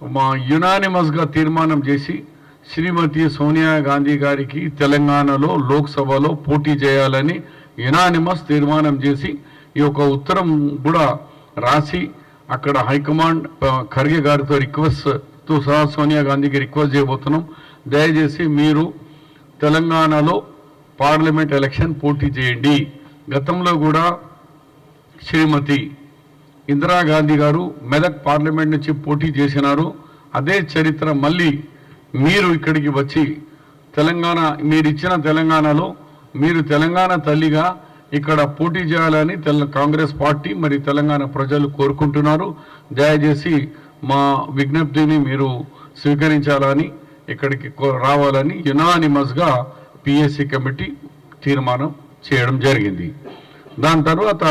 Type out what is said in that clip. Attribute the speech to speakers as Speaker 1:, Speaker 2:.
Speaker 1: మా యునానిమస్గా తీర్మానం చేసి శ్రీమతి సోనియా గాంధీ గారికి తెలంగాణలో లోక్సభలో పోటీ చేయాలని యునానిమస్ తీర్మానం చేసి ఈ యొక్క ఉత్తరం కూడా రాసి అక్కడ హైకమాండ్ ఖర్గే గారితో రిక్వెస్ట్తో సహా సోనియా గాంధీకి రిక్వెస్ట్ చేయబోతున్నాం. దయచేసి మీరు తెలంగాణలో పార్లమెంట్ ఎలక్షన్ పోటీ చేయండి. గతంలో కూడా శ్రీమతి ఇందిరాగాంధీ గారు మెదక్ పార్లమెంట్ నుంచి పోటీ చేసినారు. అదే చరిత్ర మళ్ళీ మీరు ఇక్కడికి వచ్చి తెలంగాణ మీరు ఇచ్చిన తెలంగాణలో మీరు తెలంగాణ తల్లిగా ఇక్కడ పోటీ చేయాలని తెల కాంగ్రెస్ పార్టీ మరి తెలంగాణ ప్రజలు కోరుకుంటున్నారు. దయచేసి మా విజ్ఞప్తిని మీరు స్వీకరించాలని ఇక్కడికి కో- రావాలని యునానిమస్గా పిఎస్సి కమిటీ తీర్మానం చేయడం జరిగింది. దాని తర్వాత